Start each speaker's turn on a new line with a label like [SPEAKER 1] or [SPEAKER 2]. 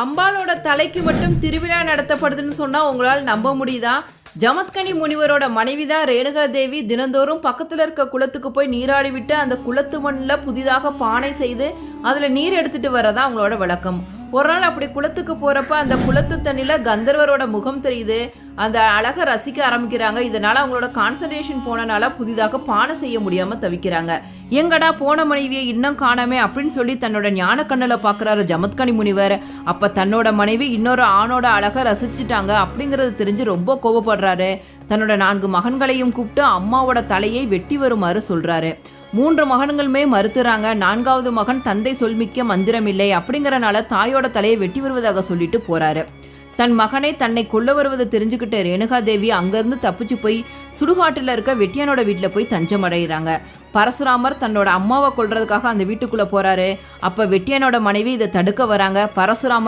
[SPEAKER 1] அம்பாலோட தலைக்கு மட்டும் திருவிழா நடத்தப்படுதுன்னு சொன்னால் உங்களால் நம்ப முடியுதா? ஜமத்கனி முனிவரோட மனைவி தான் ரேணுகா தேவி தினந்தோறும் பக்கத்தில் இருக்க குளத்துக்கு போய் நீராடி விட்டு அந்த குளத்து மண்ணில் புதிதாக பானை செய்து அதில் நீர் எடுத்துகிட்டு வரதான் அவங்களோட வழக்கம். ஒரு நாள் அப்படி குளத்துக்கு போகிறப்ப அந்த குளத்து தண்ணியில் கந்தர்வரோட முகம் தெரியுது. அந்த அழகை ரசிக்க ஆரம்பிக்கிறாங்க. இதனால் அவங்களோட கான்சன்ட்ரேஷன் போனனால புதிதாக பானை செய்ய முடியாமல் தவிக்கிறாங்க. எங்கடா போன மனைவியை இன்னும் காணாமே அப்படின்னு சொல்லி தன்னோட ஞான கண்ணில் பார்க்குறாரு ஜமத்கனி முனிவர். அப்போ தன்னோட மனைவி இன்னொரு ஆணோட அழகை ரசிச்சிட்டாங்க அப்படிங்கிறது தெரிஞ்சு ரொம்ப கோபப்படுறாரு தன்னோட நான்கு மகன்களையும் கூப்பிட்டு அம்மாவோட தலையை வெட்டி வருமாறு சொல்கிறாரு மூன்று மகன்களுமே மறுத்துறாங்க. நான்காவது மகன் தந்தை சொல்மிக்க மந்திரமில்லை அப்படிங்கிறனால தாயோட தலையை வெட்டி வருவதாக சொல்லிட்டு போறாரு. தன் மகனை தன்னை கொல்ல வருவதை தெரிஞ்சுக்கிட்ட ரேணுகாதேவி அங்கேருந்து தப்பிச்சு போய் சுடுகாட்டில் இருக்க வெட்டியானோட வீட்டில் போய் தஞ்சம் அடைகிறாங்க பரசுராமர் தன்னோட அம்மாவை கொல்றதுக்காக அந்த வீட்டுக்குள்ளே போறாரு. அப்போ வெட்டியானோட மனைவி இதை தடுக்க வராங்க. பரசுராமர்